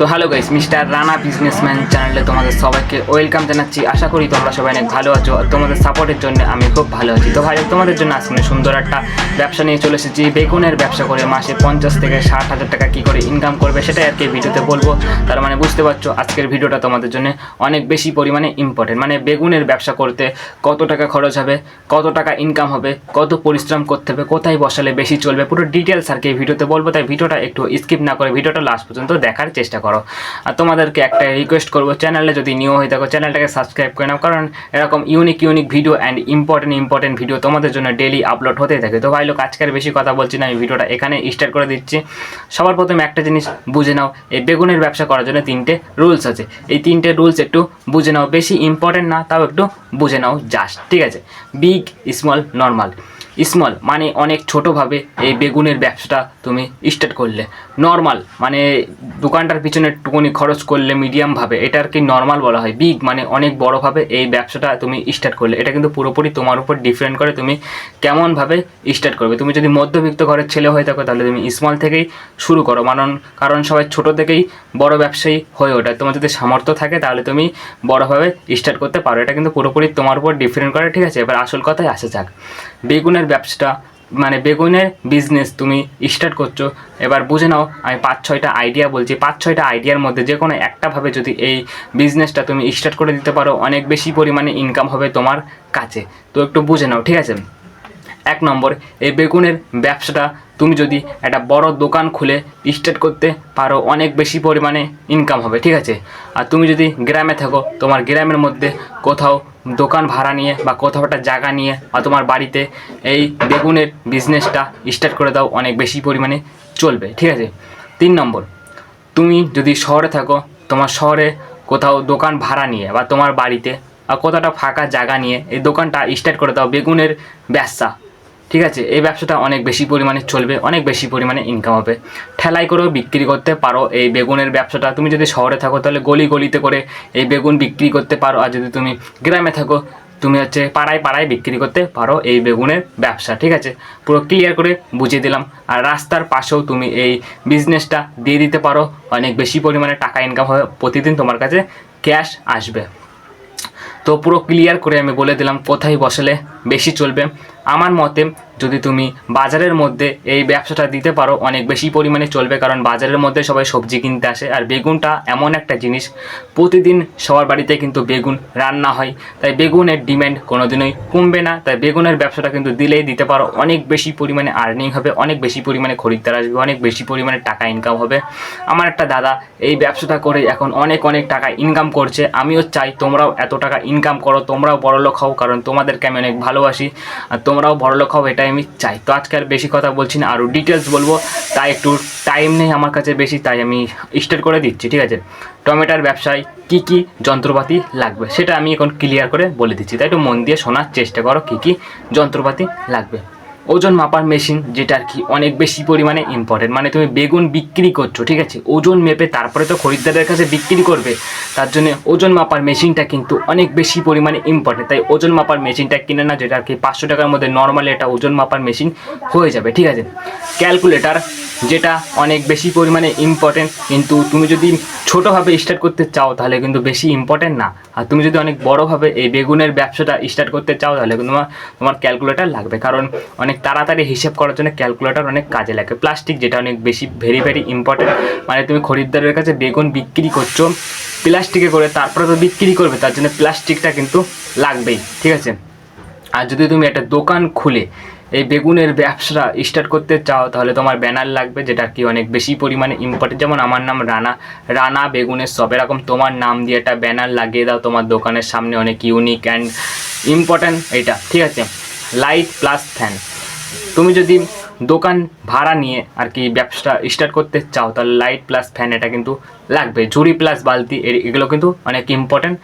তো hello guys mister Rana businessman চ্যানেলে তোমাদের সবাইকে ওয়েলকাম জানাচ্ছি। আশা করি তোমরা সবাই অনেক ভালো আছো তোমাদের সাপোর্টের জন্য আমি খুব ভালো আছি। তো ভাই, তোমাদের জন্য আজকে সুন্দর একটা ব্যবসা নিয়ে চলে এসেছি। বেগুনের ব্যবসা করে মাসে পঞ্চাশ থেকে ষাট হাজার টাকা কী করে ইনকাম করবে সেটাই আর কি ভিডিওতে বলব। তার মানে বুঝতে পারছ, আজকের ভিডিওটা তোমাদের জন্য অনেক বেশি পরিমাণে ইম্পর্টেন্ট মানে বেগুনের ব্যবসা করতে কত টাকা খরচ হবে, কত টাকা ইনকাম হবে, কত পরিশ্রম করতে হবে, কোথায় বসালে বেশি চলবে, পুরো ডিটেলস আর কি ভিডিওতে বলব। তাই ভিডিওটা একটু স্কিপ না করে ভিডিওটা লাস্ট পর্যন্ত দেখার চেষ্টা আর তোমাদেরকে একটা রিকোয়েস্ট করব চ্যানেলে যদি নিউ হয়ে থাকো চ্যানেলটাকে সাবস্ক্রাইব করে নাও, কারণ এরকম unique unique video and important important video তোমাদের জন্য ডেলি আপলোড হতেই থাকে। তো ভাই লোক আজকের বেশি কথা বলছি না, আমি ভিডিওটা এখানে স্টার্ট করে দিচ্ছি। সবার প্রথমে একটা জিনিস বুঝে নাও, এই বেগুনের ব্যবসা করার জন্য তিনটে রুলস আছে। এই তিনটে রুলস একটু বুঝে নাও, বেশি ইম্পর্টেন্ট না, তাও একটু বুঝে নাও জাস্ট ঠিক আছে? বিগ স্মল নর্মাল স্মল মানে অনেক ছোটোভাবে এই বেগুনের ব্যবসাটা তুমি স্টার্ট করলে। নর্মাল মানে দোকানটার পিছনে একটুকুনি খরচ করলে মিডিয়ামভাবে এটা আর কি নর্মাল বলা হয়? বিগ মানে অনেক বড়োভাবে এই ব্যবসাটা তুমি স্টার্ট করলে। এটা কিন্তু পুরোপুরি তোমার উপর ডিফারেন্ট করে তুমি কেমনভাবে স্টার্ট করবে। তুমি যদি মধ্যবিত্ত ঘরের ছেলে হয়ে থাকো, তাহলে তুমি স্মল থেকেই শুরু করো। কারণ কারণ সবাই ছোটো থেকেই বড় ব্যবসায়ী হয়ে ওঠে। তোমার যদি সামর্থ্য থাকে, তাহলে তুমি বড়োভাবে স্টার্ট করতে পারো। এটা কিন্তু পুরোপুরি তোমার উপর ডিফারেন্ট করে, ঠিক আছে? এবার আসল কথায় আসা যাক। বেগুনের ব্যবসাটা মানে বেগুনের বিজনেস তুমি স্টার্ট করছ। এবার বুঝে নাও, আমি পাঁচ, ছয়টা আইডিয়া বলছি। পাঁচ, ছয়টা আইডিয়ার মধ্যে যে কোনো একটাভাবে যদি এই বিজনেসটা তুমি স্টার্ট করে দিতে পারো, অনেক বেশি পরিমাণে ইনকাম হবে তোমার কাছে। তো একটু বুঝে নাও, ঠিক আছে? এক নম্বর, এই বেগুনের ব্যবসাটা তুমি যদি একটা বড় দোকান খুলে স্টার্ট করতে পারো, অনেক বেশি পরিমাণে ইনকাম হবে, ঠিক আছে? আর তুমি যদি গ্রামে থাকো, তোমার গ্রামের মধ্যে কোথাও দোকান ভাড়া নিয়ে বা কোথাও একটা জায়গা নিয়ে বা তোমার বাড়িতে এই বেগুনের বিজনেসটা স্টার্ট করে দাও, অনেক বেশি পরিমাণে চলবে, ঠিক আছে? তিন নম্বর, তুমি যদি শহরে থাকো, তোমার শহরে কোথাও দোকান ভাড়া নিয়ে বা তোমার বাড়িতে আর কোথাওটা ফাঁকা জায়গা নিয়ে এই দোকানটা স্টার্ট করে দাও, বেগুনের ব্যবসা। ঠিক আছে? এই ব্যবসাটা অনেক বেশি পরিমাণে চলবে, অনেক বেশি পরিমাণে ইনকাম হবে। ঠেলাই করেও বিক্রি করতে পারো এই বেগুনের ব্যবসাটা। তুমি যদি শহরে থাকো, তাহলে গলি গলিতে করে এই বেগুন বিক্রি করতে পারো। আর যদি তুমি গ্রামে থাকো, তুমি হচ্ছে পাড়ায় পাড়ায় বিক্রি করতে পারো এই বেগুনের ব্যবসা, ঠিক আছে? পুরো ক্লিয়ার করে বুঝিয়ে দিলাম। আর রাস্তার পাশেও তুমি এই বিজনেসটা দিয়ে দিতে পারো। অনেক বেশি পরিমাণে টাকা ইনকাম হবে। প্রতিদিন তোমার কাছে ক্যাশ আসবে। তো পুরো ক্লিয়ার করে আমি বলে দিলাম, কোথায় বসালে বেশি চলবে? আমার মতে যদি তুমি বাজারের মধ্যে এই ব্যবসাটা দিতে পারো, অনেক বেশি পরিমাণে চলবে। কারণ বাজারের মধ্যে সবাই সবজি কিনতে আসে। আর বেগুনটা এমন একটা জিনিস, প্রতিদিন সবার বাড়িতে কিন্তু বেগুন রান্না হয়। তাই বেগুনের ডিমান্ড কোনোদিনই কমবে না। তাই বেগুনের ব্যবসাটা কিন্তু দিলেই দিতে পারো। অনেক বেশি পরিমাণে আর্নিং হবে, অনেক বেশি পরিমাণে খরিদ্দার আসবে, অনেক বেশি পরিমাণে টাকা ইনকাম হবে। আমার একটা দাদা এই ব্যবসাটা করে এখন অনেক অনেক টাকা ইনকাম করছে। আমিও চাই তোমরাও এত টাকা ইনকাম করো, তোমরাও বড়লোক হও। কারণ তোমাদেরকে আমি অনেক ভালোবাসি। আর তোমরাও বড়লোক হও, এটাই আমি চাই। তো আজকে আর বেশি কথা বলছি না আরও ডিটেলস বলব। তাই একটু টাইম নেই আমার কাছে বেশি, তাই আমি স্টার্ট করে দিচ্ছি, ঠিক আছে? টমেটোর ব্যবসায় কী কী যন্ত্রপাতি লাগবে, সেটা আমি এখন ক্লিয়ার করে বলে দিচ্ছি। তাই একটু মন দিয়ে শোনার চেষ্টা করো, কী কী যন্ত্রপাতি লাগবে। ওজন মাপার মেশিন যেটা আর কি অনেক বেশি পরিমাণে ইম্পর্টেন্ট মানে তুমি বেগুন বিক্রি করছ, ঠিক আছে? ওজন মেপে তারপরে তো খরিদ্দারের কাছে বিক্রি করবে। তার জন্য ওজন মাপার মেশিনটা কিন্তু অনেক বেশি পরিমাণে ইম্পর্টেন্ট তাই ওজন মাপার মেশিনটা কিনে না, যেটা আর কি পাঁচশো টাকার মধ্যে নর্মালি একটা ওজন মাপার মেশিন হয়ে যাবে, ঠিক আছে? ক্যালকুলেটার যেটা অনেক বেশি পরিমাণে ইম্পর্টেন্ট কিন্তু তুমি যদি ছোটোভাবে স্টার্ট করতে চাও তাহলে কিন্তু বেশি ইম্পর্টেন্ট না। আর তুমি যদি অনেক বড়োভাবে এই বেগুনের ব্যবসাটা স্টার্ট করতে চাও তাহলে কিন্তু তোমার তোমার ক্যালকুলেটার লাগবে। কারণ অনেক তাড়াতাড়ি হিসেব করার জন্য ক্যালকুলেটার অনেক কাজে লাগে। প্লাস্টিক যেটা অনেক বেশি ভেরি ভেরি ইম্পর্টেন্ট মানে তুমি খরিদ্দারের কাছে বেগুন বিক্রি করছ প্লাস্টিকে করে তারপরে তো বিক্রি করবে, তার জন্য প্লাস্টিকটা কিন্তু লাগবেই। ঠিক আছে? আর যদি তুমি একটা দোকান খুলে এই বেগুনের ব্যবসা স্টার্ট করতে চাও, তাহলে তোমার ব্যানার লাগবে, যেটা কি অনেক বেশি পরিমাণে ইম্পর্টেন্ট যেমন আমার নাম রানা রানা বেগুনের সব এরকম তোমার নাম দিয়ে একটা ব্যানার লাগিয়ে দাও, তোমার দোকানের সামনে অনেক ইউনিক অ্যান্ড ইম্পর্ট্যান্ট এটা, ঠিক আছে? লাইট প্লাস ফ্যান তুমি যদি দোকান ভাড়া নিয়ে আর কি ব্যবসা স্টার্ট করতে চাও, তাহলে লাইট প্লাস ফ্যান এটা কিন্তু লাগবে। ঝুড়ি প্লাস বালতি এগুলো কিন্তু অনেক ইম্পর্ট্যান্ট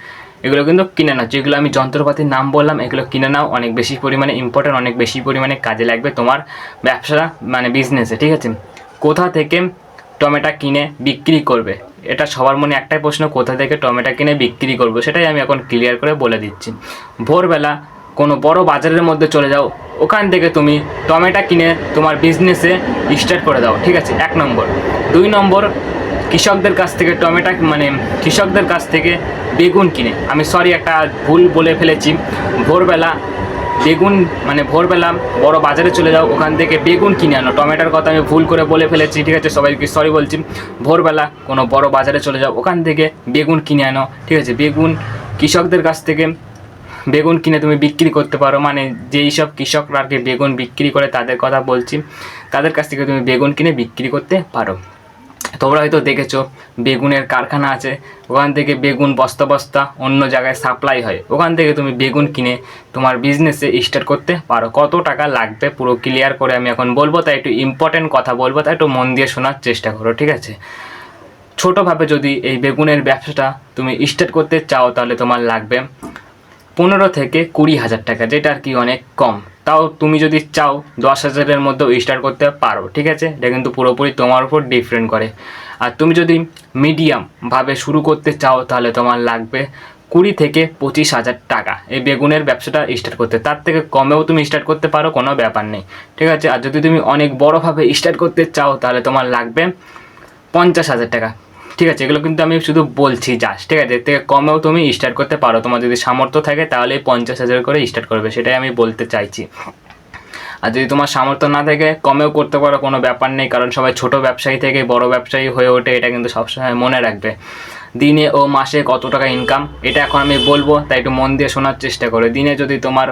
এগুলো কিন্তু কিনে নাও। যেগুলো আমি যন্ত্রপাতির নাম বললাম, এগুলো কিনে নাও। অনেক বেশি পরিমাণে ইম্পর্ট্যান্ট অনেক বেশি পরিমাণে কাজে লাগবে তোমার ব্যবসা মানে বিজনেসে ঠিক আছে? কোথা থেকে টমেটো কিনে বিক্রি করবে? এটা সবার মনে একটাই প্রশ্ন, কোথা থেকে টমেটো কিনে বিক্রি করব? সেটাই আমি এখন ক্লিয়ার করে বলে দিচ্ছি। ভোরবেলা কোনো বড় বাজারের মধ্যে চলে যাও, ওখান থেকে তুমি টমেটো কিনে তোমার বিজনেসে স্টার্ট করে দাও, ঠিক আছে? এক নম্বর। দুই নম্বর কৃষকদের কাছ থেকে টমেটো মানে কৃষকদের কাছ থেকে বেগুন কিনে। আমি সরি একটা ভুল বলে ফেলেছি। ভোরবেলা বেগুন মানে ভোরবেলা বড় বাজারে চলে যাও, ওখান থেকে বেগুন কিনে আনো। টমেটোর কথা আমি ভুল করে বলে ফেলেছি, ঠিক আছে? সবাইকে সরি বলছি। ভোরবেলা কোনো বড় বাজারে চলে যাও, ওখান থেকে বেগুন কিনে আনো, ঠিক আছে? বেগুন কৃষকদের কাছ থেকে বেগুন কিনে তুমি বিক্রি করতে পারো। মানে যেই সব কৃষকরা আর কি বেগুন বিক্রি করে তাদের কথা বলছি, তাদের কাছ থেকে তুমি বেগুন কিনে বিক্রি করতে পারো। তোমরা হয়তো দেখেছ, বেগুনের কারখানা আছে। ওখান থেকে বেগুন বস্তা বস্তা অন্য জায়গায় সাপ্লাই হয়। ওখান থেকে তুমি বেগুন কিনে তোমার বিজনেসে স্টার্ট করতে পারো। কত টাকা লাগবে পুরো ক্লিয়ার করে আমি এখন বলব, তাই একটু ইম্পর্টেন্ট কথা বলব, তাই একটু মন দিয়ে শোনার চেষ্টা করো, ঠিক আছে? ছোটোভাবে যদি এই বেগুনের ব্যবসাটা তুমি স্টার্ট করতে চাও, তাহলে তোমার লাগবে পনেরো থেকে কুড়ি হাজার টাকা, যেটা আর কি অনেক কম। তাও তুমি যদি চাও দশ হাজারের মধ্যেও স্টার্ট করতে পারো, ঠিক আছে? এটা কিন্তু পুরোপুরি তোমার উপর ডিফারেন্ট করে। আর তুমি যদি মিডিয়ামভাবে শুরু করতে চাও, তাহলে তোমার লাগবে কুড়ি থেকে পঁচিশ হাজার টাকা। এই বেগুনের ব্যবসাটা স্টার্ট করতে। তার থেকে কমেও তুমি স্টার্ট করতে পারো, কোনো ব্যাপার নেই, ঠিক আছে? আর যদি তুমি অনেক বড়োভাবে স্টার্ট করতে চাও, তাহলে তোমার লাগবে পঞ্চাশ হাজার টাকা। ঠিক আছে, এগুলো কিন্তু আমি শুধু বলছি যাস ঠিক আছে? এর থেকে কমেও তুমি স্টার্ট করতে পারো। তোমার যদি সামর্থ্য থাকে, তাহলে পঞ্চাশ হাজার করে স্টার্ট করবে, সেটাই আমি বলতে চাইছি। আর যদি তোমার সামর্থ্য না থাকে, কমেও করতে পারো, কোনো ব্যাপার নেই, কারণ সবাই ছোট ব্যবসায়ী থেকে বড় ব্যবসায়ী হয়ে ওঠে, এটা কিন্তু সবসময় মনে রাখবে। দিনে ও মাসে কত টাকা ইনকাম এটা এখন আমি বলব, তাই একটু মন দিয়ে শোনার চেষ্টা করো। দিনে যদি তোমার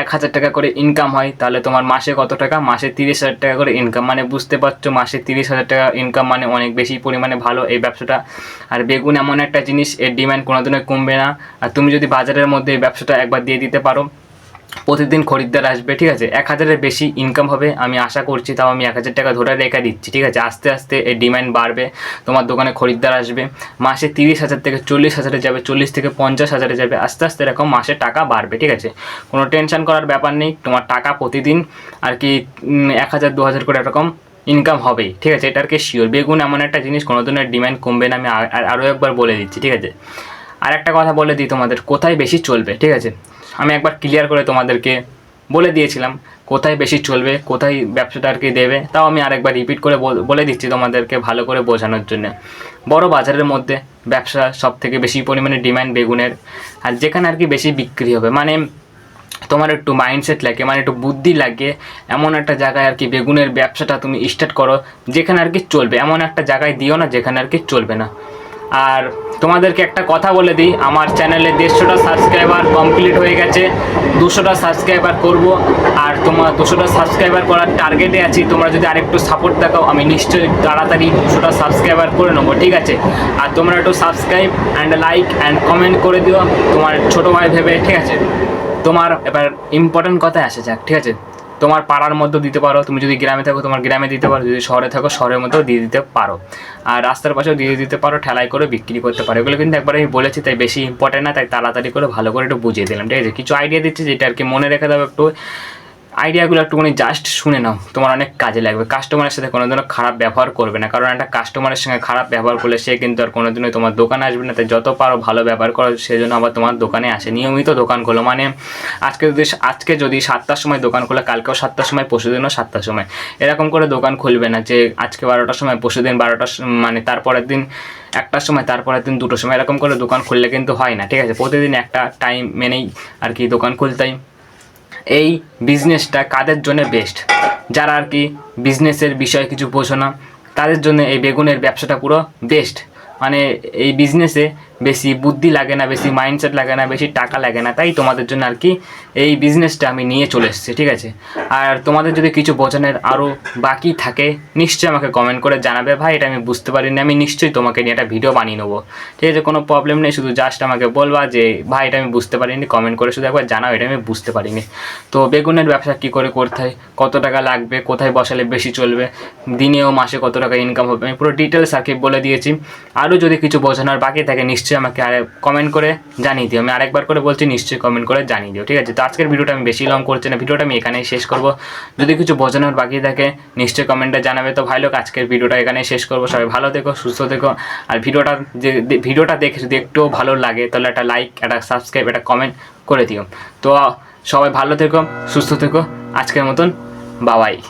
এক হাজার টাকা করে ইনকাম হয়, তাহলে তোমার মাসে কত টাকা? মাসে তিরিশ হাজার টাকা করে ইনকাম মানে বুঝতে পারছ, মাসে তিরিশ হাজার টাকা ইনকাম মানে অনেক বেশি পরিমাণে ভালো এই ব্যবসাটা। আর বেগুন এমন একটা জিনিস, এর ডিমান্ড কোনোদিনই কমবে না। আর তুমি যদি বাজারের মধ্যে এই ব্যবসাটা একবার দিয়ে দিতে পারো প্রতিদিন খরিদ্দার আসবে, ঠিক আছে? এক হাজারের বেশি ইনকাম হবে, আমি আশা করছি, তাও আমি এক হাজার টাকা ধরে রেখে দিচ্ছি, ঠিক আছে? আস্তে আস্তে এই ডিমান্ড বাড়বে, তোমার দোকানে খরিদ্দার আসবে, মাসে তিরিশ হাজার থেকে চল্লিশ হাজারে যাবে, চল্লিশ থেকে পঞ্চাশ হাজারে যাবে, আস্তে আস্তে এরকম মাসে টাকা বাড়বে, ঠিক আছে? কোনো টেনশন করার ব্যাপার নেই, তোমার টাকা প্রতিদিন আর কি এক হাজার, দু হাজার করে এরকম ইনকাম হবেই, ঠিক আছে? এটা আর কি শিওর বেগুন এমন একটা জিনিস কোনো দিনের ডিমান্ড কমবে না, আমি আর- আর- আরও একবার বলে দিচ্ছি, ঠিক আছে? আর একটা কথা বলে দিই তোমাদের, কোথায় বেশি চলবে, ঠিক আছে? আমি একবার ক্লিয়ার করে তোমাদেরকে বলে দিয়েছিলাম, কোথায় বেশি চলবে, কোথায় ব্যবসাটা আর কি দেবে, তাও আমি আরেকবার রিপিট করে বলে দিচ্ছি তোমাদেরকে ভালো করে বোঝানোর জন্য। বড় বাজারের মধ্যে ব্যবসা সব থেকে বেশি পরিমাণে ডিমান্ড বেগুনের, আর যেখানে আর কি বেশি বিক্রি হবে মানে তোমার একটু মাইন্ডসেট লাগে মানে একটু বুদ্ধি লাগে, এমন একটা জায়গায় আর কি বেগুনের ব্যবসাটা তুমি স্টার্ট করো, যেখানে আর কি চলবে, এমন একটা জায়গায় দিও না যেখানে আর কি চলবে না। আর তোমাদেরকে একটা কথা বলে দিই, আমার চ্যানেলে দেড়শোটা সাবস্ক্রাইবার কমপ্লিট হয়ে গেছে, দুশোটা সাবস্ক্রাইবার করব, আর তোমার দুশোটা সাবস্ক্রাইবার করার টার্গেটে আছি, তোমরা যদি আরেকটু সাপোর্ট দেখাও, আমি নিশ্চয়ই তাড়াতাড়ি দুশোটা সাবস্ক্রাইবার করে নেব, ঠিক আছে? আর তোমরা একটু subscribe and like and comment করে দিও, তোমার ছোটো ভাই ভেবে, ঠিক আছে? তোমার এবার ইম্পর্টেন্ট কথায় আসে যাক, ঠিক আছে? তোমার পাড়ার মধ্যে দিতে পারো। তুমি যদি গ্রামে থাকো, তোমার গ্রামে দিতে পারো। যদি শহরে থাকো, শহরের মধ্যেও দিয়ে দিতে পারো। আর রাস্তার পাশেও দিয়ে দিতে পারো, ঠেলাই করে বিক্রি করতে পারো। এগুলো কিন্তু একবার আমি বলেছি, তাই বেশি ইম্পর্টেন্ট না। তাই তাড়াতাড়ি করে ভালো করে একটু বুঝিয়ে দিলাম। ঠিক আছে? কিছু আইডিয়া দিচ্ছি যেটা আর কি মনে রেখে দেবো একটু। আইডিয়াগুলো একটুখানি জাস্ট শুনে নাও। তোমার অনেক কাজে লাগবে। কাস্টমারের সাথে কোনোদিনও খারাপ ব্যবহার করবে না। কারণ একটা কাস্টমারের সঙ্গে খারাপ ব্যবহার করলে সে কিন্তু আর কোনোদিনই তোমার দোকানে আসবে না। তাই যত পারো ভালো ব্যবহার করো, সেজন্য আবার তোমার দোকানে আসে। নিয়মিত দোকান খোলো। মানে আজকে যদি আজকে যদি সাতটার সময় দোকান খোলে, কালকেও সাতটার সময়, পরশুদিনও সাতটার সময়। এরকম করে দোকান খুলবে না যে আজকে বারোটার সময়, পরশুদিন বারোটার মানে তারপরের দিন একটার সময়, তারপরের দিন দুটোর সময়। এরকম করে দোকান খুললে কিন্তু হয় না। ঠিক আছে? প্রতিদিন একটা টাইম মেনেই আর কি দোকান খুলতেই এই বিজনেসটা কাদের জন্য বেস্ট যারা আর কি বিজনেসের বিষয়ে কিছু বোঝো না, তাদের জন্য এই বেগুনের ব্যবসাটা পুরো বেস্ট মানে এই বিজনেসে বেশি বুদ্ধি লাগে না, বেশি মাইন্ডসেট লাগে না, বেশি টাকা লাগে না, তাই তোমাদের জন্য আর কি এই বিজনেসটা আমি নিয়ে চলে এসেছি, ঠিক আছে? আর তোমাদের যদি কিছু বোঝানোর আরও বাকি থাকে, নিশ্চয়ই আমাকে কমেন্ট করে জানাবে। ভাই, এটা আমি বুঝতে পারিনি, আমি নিশ্চয়ই তোমাকে নিয়ে একটা ভিডিও বানিয়ে নেব। ঠিক আছে, কোনো প্রবলেম নেই, শুধু জাস্ট আমাকে বলবা যে, ভাই, এটা আমি বুঝতে পারিনি কমেন্ট করে শুধু একবার জানাও, এটা আমি বুঝতে পারিনি। তো বেগুনের ব্যবসা কী করে করতে হয়, কত টাকা লাগবে, কোথায় বসালে বেশি চলবে দিনে ও মাসে কত টাকা ইনকাম হবে, আমি পুরো ডিটেলস আর কি বলে দিয়েছি। আরও যদি কিছু বোঝানোর বাকি থাকে, নিশ্চয়ই আমাকে আর কমেন্ট করে জানিয়ে দিও। আমি আরেকবার করে বলছি, নিশ্চয়ই কমেন্ট করে জানিয়ে দিও, ঠিক আছে? তো আজকের ভিডিওটা আমি বেশি লং করছি না। ভিডিওটা আমি এখানেই শেষ করব। যদি কিছু বোঝানোর বাকি থাকে, নিশ্চয়ই কমেন্টে জানাবে। তো ভাই লোক, আজকের ভিডিওটা এখানেই শেষ করব। সবাই ভালো থেকো, সুস্থ থেকো। আর ভিডিওটা যে- ভিডিওটা দেখে যদি একটুও ভালো লাগে, তাহলে একটা লাইক একটা সাবস্ক্রাইব একটা কমেন্ট করে দিও। তো সবাই ভালো থেকো, সুস্থ থেকো। আজকের মতন বাবাই